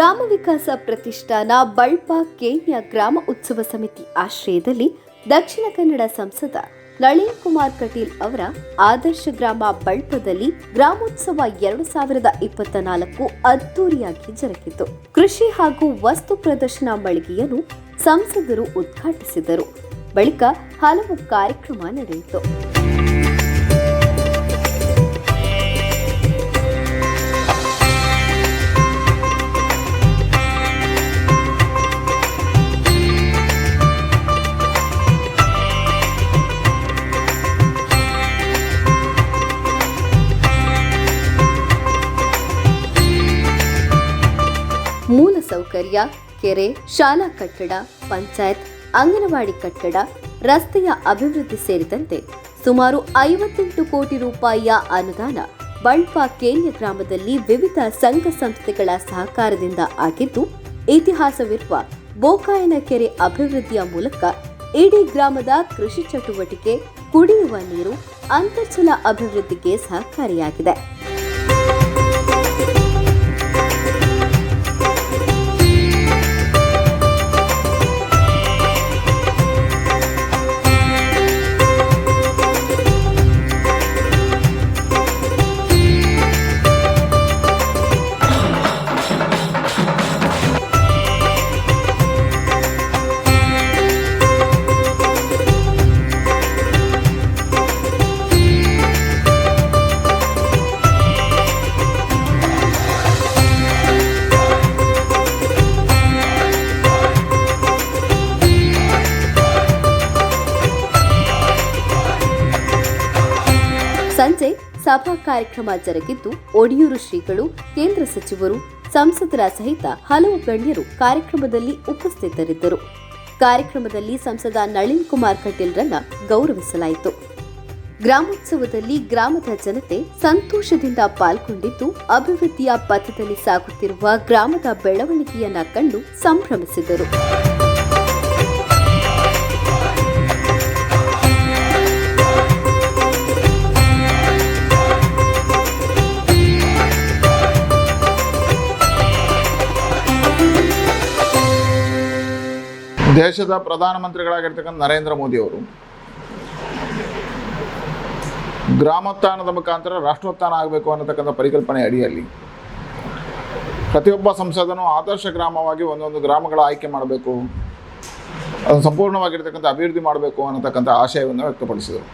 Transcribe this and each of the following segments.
ಗ್ರಾಮ ವಿಕಾಸ ಪ್ರತಿಷ್ಠಾನ ಬಳ್ಪ ಕೇನ್ಯ ಗ್ರಾಮ ಉತ್ಸವ ಸಮಿತಿ ಆಶ್ರಯದಲ್ಲಿ ದಕ್ಷಿಣ ಕನ್ನಡ ಸಂಸದ ನಳಿನ್ ಕುಮಾರ್ ಕಟೀಲ್ ಅವರ ಆದರ್ಶ ಗ್ರಾಮ ಬಳ್ಪದಲ್ಲಿ ಗ್ರಾಮೋತ್ಸವ ಎರಡು ಸಾವಿರದ ಇಪ್ಪತ್ತ ನಾಲ್ಕು ಅದ್ದೂರಿಯಾಗಿ ಜರುಗಿತು. ಕೃಷಿ ಹಾಗೂ ವಸ್ತು ಪ್ರದರ್ಶನ ಮಳಿಗೆಯನ್ನು ಸಂಸದರು ಉದ್ಘಾಟಿಸಿದರು. ಬಳಿಕ ಹಲವು ಕಾರ್ಯಕ್ರಮ ನಡೆಯಿತು. ಮೂಲಸೌಕರ್ಯ ಕೆರೆ, ಶಾಲಾ ಕಟ್ಟಡ, ಪಂಚಾಯತ್, ಅಂಗನವಾಡಿ ಕಟ್ಟಡ, ರಸ್ತೆಯ ಅಭಿವೃದ್ಧಿ ಸೇರಿದಂತೆ ಸುಮಾರು ಐವತ್ತೆಂಟು ಕೋಟಿ ರೂಪಾಯಿಯ ಅನುದಾನ ಬಳ್ಪ ಕೇನ್ಯ ಗ್ರಾಮದಲ್ಲಿ ವಿವಿಧ ಸಂಘ ಸಂಸ್ಥೆಗಳ ಸಹಕಾರದಿಂದ ಆಗಿದ್ದು, ಇತಿಹಾಸವಿರುವ ಬೋಕಾಯನ ಕೆರೆ ಅಭಿವೃದ್ಧಿಯ ಮೂಲಕ ಇಡೀ ಗ್ರಾಮದ ಕೃಷಿ ಚಟುವಟಿಕೆ, ಕುಡಿಯುವ ನೀರು, ಅಂತರ್ಜಲ ಅಭಿವೃದ್ಧಿಗೆ ಸಹಕಾರಿಯಾಗಿದೆ. ಸಭಾ ಕಾರ್ಯಕ್ರಮ ಜರುಗಿದ್ದು ಒಡಿಯೂರು ಶ್ರೀಗಳು, ಕೇಂದ್ರ ಸಚಿವರು, ಸಂಸದರ ಸಹಿತ ಹಲವು ಗಣ್ಯರು ಕಾರ್ಯಕ್ರಮದಲ್ಲಿ ಉಪಸ್ಥಿತರಿದ್ದರು. ಕಾರ್ಯಕ್ರಮದಲ್ಲಿ ಸಂಸದ ನಳಿನ್ ಕುಮಾರ್ ಕಟೀಲ್ರನ್ನ ಗೌರವಿಸಲಾಯಿತು. ಗ್ರಾಮೋತ್ಸವದಲ್ಲಿ ಗ್ರಾಮದ ಜನತೆ ಸಂತೋಷದಿಂದ ಪಾಲ್ಗೊಂಡಿದ್ದು ಅಭಿವೃದ್ಧಿಯ ಪಥದಲ್ಲಿ ಸಾಗುತ್ತಿರುವ ಗ್ರಾಮದ ಬೆಳವಣಿಗೆಯನ್ನ ಕಂಡು ಸಂಭ್ರಮಿಸಿದರು. ದೇಶದ ಪ್ರಧಾನಮಂತ್ರಿಗಳಾಗಿರ್ತಕ್ಕಂಥ ನರೇಂದ್ರ ಮೋದಿ ಅವರು ಗ್ರಾಮೋತ್ಥಾನದ ಮುಖಾಂತರ ರಾಷ್ಟ್ರೋತ್ಥಾನ ಆಗಬೇಕು ಅನ್ನತಕ್ಕಂಥ ಪರಿಕಲ್ಪನೆ ಅಡಿಯಲ್ಲಿ ಪ್ರತಿಯೊಬ್ಬ ಸಂಸದನು ಆದರ್ಶ ಗ್ರಾಮವಾಗಿ ಒಂದೊಂದು ಗ್ರಾಮಗಳ ಆಯ್ಕೆ ಮಾಡಬೇಕು, ಅದನ್ನು ಸಂಪೂರ್ಣವಾಗಿರ್ತಕ್ಕಂಥ ಅಭಿವೃದ್ಧಿ ಮಾಡಬೇಕು ಅನ್ನತಕ್ಕಂಥ ಆಶಯವನ್ನು ವ್ಯಕ್ತಪಡಿಸಿದರು.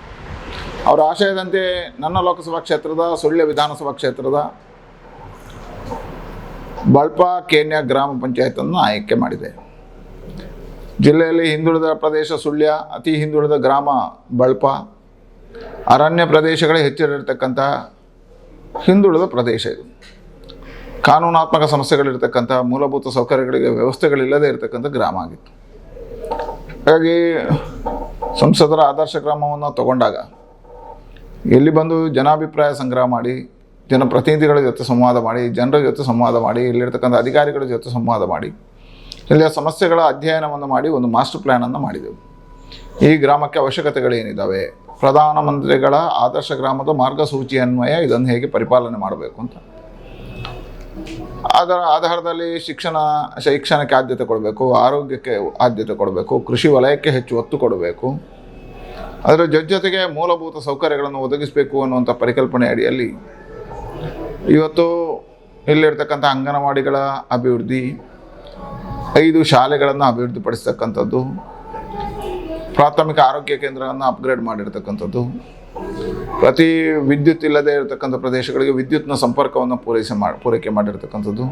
ಅವರ ಆಶಯದಂತೆ ನನ್ನ ಲೋಕಸಭಾ ಕ್ಷೇತ್ರದ, ಸುಳ್ಯ ವಿಧಾನಸಭಾ ಕ್ಷೇತ್ರದ, ಬಳ್ಪ, ಕೇನ್ಯಾ ಗ್ರಾಮ ಪಂಚಾಯತನ್ನು ಆಯ್ಕೆ ಮಾಡಿದೆ. ಜಿಲ್ಲೆಯಲ್ಲಿ ಹಿಂದುಳಿದ ಪ್ರದೇಶ ಸುಳ್ಯ, ಅತಿ ಹಿಂದುಳಿದ ಗ್ರಾಮ ಬಳ್ಪ. ಅರಣ್ಯ ಪ್ರದೇಶಗಳೇ ಹೆಚ್ಚಿರತಕ್ಕಂಥ ಹಿಂದುಳಿದ ಪ್ರದೇಶ ಇದು. ಕಾನೂನಾತ್ಮಕ ಸಮಸ್ಯೆಗಳಿರ್ತಕ್ಕಂಥ ಮೂಲಭೂತ ಸೌಕರ್ಯಗಳಿಗೆ ವ್ಯವಸ್ಥೆಗಳಿಲ್ಲದೆ ಇರತಕ್ಕಂಥ ಗ್ರಾಮ ಆಗಿತ್ತು. ಹಾಗಾಗಿ ಸಂಸದರ ಆದರ್ಶ ಗ್ರಾಮವನ್ನು ತಗೊಂಡಾಗ ಎಲ್ಲಿ ಬಂದು ಜನಾಭಿಪ್ರಾಯ ಸಂಗ್ರಹ ಮಾಡಿ, ಜನಪ್ರತಿನಿಧಿಗಳ ಜೊತೆ ಸಂವಾದ ಮಾಡಿ, ಜನರ ಜೊತೆ ಸಂವಾದ ಮಾಡಿ, ಇಲ್ಲಿರ್ತಕ್ಕಂಥ ಅಧಿಕಾರಿಗಳ ಜೊತೆ ಸಂವಾದ ಮಾಡಿ ಇಲ್ಲಿಯ ಸಮಸ್ಯೆಗಳ ಅಧ್ಯಯನವನ್ನು ಮಾಡಿ ಒಂದು ಮಾಸ್ಟರ್ ಪ್ಲ್ಯಾನನ್ನು ಮಾಡಿದೆವು. ಈ ಗ್ರಾಮಕ್ಕೆ ಅವಶ್ಯಕತೆಗಳೇನಿದ್ದಾವೆ ಪ್ರಧಾನಮಂತ್ರಿಗಳ ಆದರ್ಶ ಗ್ರಾಮದ ಮಾರ್ಗಸೂಚಿ ಅನ್ವಯ, ಇದನ್ನು ಹೇಗೆ ಪರಿಪಾಲನೆ ಮಾಡಬೇಕು ಅಂತ. ಅದರ ಆಧಾರದಲ್ಲಿ ಶಿಕ್ಷಣ, ಶೈಕ್ಷಣಕ್ಕೆ ಆದ್ಯತೆ ಕೊಡಬೇಕು, ಆರೋಗ್ಯಕ್ಕೆ ಆದ್ಯತೆ ಕೊಡಬೇಕು, ಕೃಷಿ ವಲಯಕ್ಕೆ ಹೆಚ್ಚು ಒತ್ತು ಕೊಡಬೇಕು. ಅದರ ಜೊತೆ ಜೊತೆಗೆ ಮೂಲಭೂತ ಸೌಕರ್ಯಗಳನ್ನು ಒದಗಿಸಬೇಕು ಅನ್ನುವಂಥ ಪರಿಕಲ್ಪನೆ ಅಡಿಯಲ್ಲಿ ಇವತ್ತು ಇಲ್ಲಿರ್ತಕ್ಕಂಥ ಅಂಗನವಾಡಿಗಳ ಅಭಿವೃದ್ಧಿ ಐದು ಶಾಲೆಗಳನ್ನು ಅಭಿವೃದ್ಧಿಪಡಿಸ್ತಕ್ಕಂಥದ್ದು, ಪ್ರಾಥಮಿಕ ಆರೋಗ್ಯ ಕೇಂದ್ರವನ್ನು ಅಪ್ಗ್ರೇಡ್ ಮಾಡಿರ್ತಕ್ಕಂಥದ್ದು, ಪ್ರತಿ ವಿದ್ಯುತ್ ಇಲ್ಲದೆ ಇರತಕ್ಕಂಥ ಪ್ರದೇಶಗಳಿಗೆ ವಿದ್ಯುತ್ನ ಸಂಪರ್ಕವನ್ನು ಪೂರೈಸಿ ಮಾ, ಪೂರೈಕೆ ಮಾಡಿರ್ತಕ್ಕಂಥದ್ದು,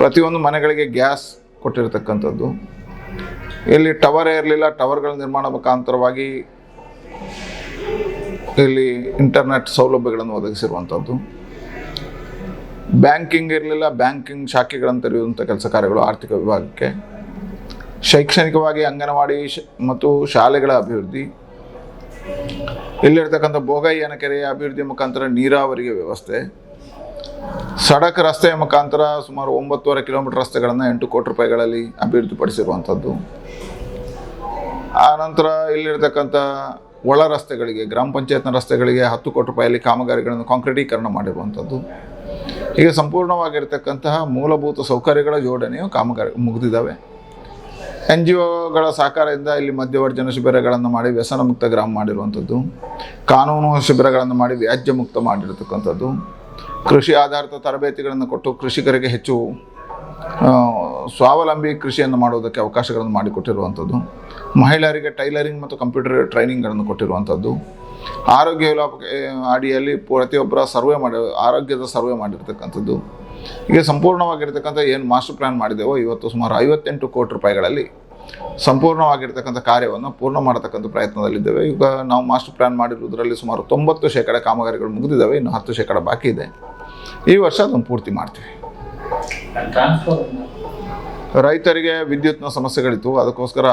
ಪ್ರತಿಯೊಂದು ಮನೆಗಳಿಗೆ ಗ್ಯಾಸ್ ಕೊಟ್ಟಿರ್ತಕ್ಕಂಥದ್ದು. ಇಲ್ಲಿ ಟವರೇ ಇರಲಿಲ್ಲ, ಟವರ್ಗಳ ನಿರ್ಮಾಣ ಮುಖಾಂತರವಾಗಿ ಇಲ್ಲಿ ಇಂಟರ್ನೆಟ್ ಸೌಲಭ್ಯಗಳನ್ನು ಒದಗಿಸಿರುವಂಥದ್ದು. ಬ್ಯಾಂಕಿಂಗ್ ಇರಲಿಲ್ಲ, ಬ್ಯಾಂಕಿಂಗ್ ಶಾಖೆಗಳನ್ನು ತೆರೆಯುವಂಥ ಕೆಲಸ ಕಾರ್ಯಗಳು ಆರ್ಥಿಕ ವಿಭಾಗಕ್ಕೆ. ಶೈಕ್ಷಣಿಕವಾಗಿ ಅಂಗನವಾಡಿ ಮತ್ತು ಶಾಲೆಗಳ ಅಭಿವೃದ್ಧಿ. ಇಲ್ಲಿರ್ತಕ್ಕಂಥ ಬೋಗಯ್ಯನ ಕೆರೆಯ ಅಭಿವೃದ್ಧಿ ಮುಖಾಂತರ ನೀರಾವರಿಗೆ ವ್ಯವಸ್ಥೆ. ಸಡಕ್ ರಸ್ತೆಯ ಮುಖಾಂತರ ಸುಮಾರು ಒಂಬತ್ತುವರೆ ಕಿಲೋಮೀಟರ್ ರಸ್ತೆಗಳನ್ನು ಎಂಟು ಕೋಟಿ ರೂಪಾಯಿಗಳಲ್ಲಿ ಅಭಿವೃದ್ಧಿಪಡಿಸಿರುವಂಥದ್ದು ಆನಂತರ ಇಲ್ಲಿರ್ತಕ್ಕಂಥ ಒಳ ರಸ್ತೆಗಳಿಗೆ, ಗ್ರಾಮ ಪಂಚಾಯತ್ನ ರಸ್ತೆಗಳಿಗೆ ಹತ್ತು ಕೋಟಿ ರೂಪಾಯಿಯಲ್ಲಿ ಕಾಮಗಾರಿಗಳನ್ನು ಕಾಂಕ್ರೀಟೀಕರಣ ಮಾಡಿರುವಂಥದ್ದು ಈಗ ಸಂಪೂರ್ಣವಾಗಿರ್ತಕ್ಕಂತಹ ಮೂಲಭೂತ ಸೌಕರ್ಯಗಳ ಜೋಡಣೆಯು ಕಾಮಗಾರಿ ಮುಗಿದಿದ್ದಾವೆ. ಎನ್ ಜಿ ಒಗಳ ಸಹಕಾರದಿಂದ ಇಲ್ಲಿ ಮಧ್ಯವರ್ಜನ ಶಿಬಿರಗಳನ್ನು ಮಾಡಿ ವ್ಯಸನ ಮುಕ್ತ ಗ್ರಾಮ ಮಾಡಿರುವಂಥದ್ದು, ಕಾನೂನು ಶಿಬಿರಗಳನ್ನು ಮಾಡಿ ವ್ಯಾಜ್ಯ ಮುಕ್ತ ಮಾಡಿರತಕ್ಕಂಥದ್ದು, ಕೃಷಿ ಆಧಾರಿತ ತರಬೇತಿಗಳನ್ನು ಕೊಟ್ಟು ಕೃಷಿಕರಿಗೆ ಹೆಚ್ಚು ಸ್ವಾವಲಂಬಿ ಕೃಷಿಯನ್ನು ಮಾಡುವುದಕ್ಕೆ ಅವಕಾಶಗಳನ್ನು ಮಾಡಿಕೊಟ್ಟಿರುವಂಥದ್ದು, ಮಹಿಳೆಯರಿಗೆ ಟೈಲರಿಂಗ್ ಮತ್ತು ಕಂಪ್ಯೂಟರ್ ಟ್ರೈನಿಂಗ್ಗಳನ್ನು ಕೊಟ್ಟಿರುವಂಥದ್ದು ಆರೋಗ್ಯ ಇಲಾಖೆ ಅಡಿಯಲ್ಲಿ ಪ್ರತಿಯೊಬ್ಬರ ಸರ್ವೆ ಮಾಡಿ, ಆರೋಗ್ಯದ ಸರ್ವೆ ಮಾಡಿರ್ತಕ್ಕಂಥದ್ದು. ಈಗ ಸಂಪೂರ್ಣವಾಗಿರ್ತಕ್ಕಂಥ ಏನು ಮಾಸ್ಟರ್ ಪ್ಲ್ಯಾನ್ ಮಾಡಿದೆವೋ, ಇವತ್ತು ಸುಮಾರು ಐವತ್ತೆಂಟು ಕೋಟಿ ರೂಪಾಯಿಗಳಲ್ಲಿ ಸಂಪೂರ್ಣವಾಗಿರ್ತಕ್ಕಂಥ ಕಾರ್ಯವನ್ನು ಪೂರ್ಣ ಮಾಡತಕ್ಕಂಥ ಪ್ರಯತ್ನದಲ್ಲಿದ್ದೇವೆ. ಈಗ ನಾವು ಮಾಸ್ಟರ್ ಪ್ಲ್ಯಾನ್ ಮಾಡಿರುವುದರಲ್ಲಿ ಸುಮಾರು ತೊಂಬತ್ತು ಶೇಕಡ ಕಾಮಗಾರಿಗಳು ಮುಗಿದಿದ್ದಾವೆ, ಇನ್ನು ಹತ್ತು ಶೇಕಡ ಬಾಕಿ ಇದೆ. ಈ ವರ್ಷ ಅದನ್ನು ಪೂರ್ತಿ ಮಾಡ್ತೀವಿ. ರೈತರಿಗೆ ವಿದ್ಯುತ್ನ ಸಮಸ್ಯೆಗಳಿತ್ತು, ಅದಕ್ಕೋಸ್ಕರ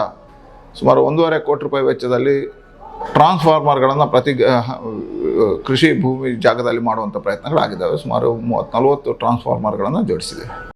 ಸುಮಾರು ಒಂದೂವರೆ ಕೋಟಿ ರೂಪಾಯಿ ವೆಚ್ಚದಲ್ಲಿ ಟ್ರಾನ್ಸ್ಫಾರ್ಮರ್ಗಳನ್ನು ಪ್ರತಿ ಕೃಷಿ ಭೂಮಿ ಜಾಗದಲ್ಲಿ ಮಾಡುವಂಥ ಪ್ರಯತ್ನಗಳಾಗಿದ್ದಾವೆ. ಸುಮಾರು ಮೂವತ್ತು ನಲವತ್ತು ಟ್ರಾನ್ಸ್ಫಾರ್ಮರ್ಗಳನ್ನು ಜೋಡಿಸಿದೆ.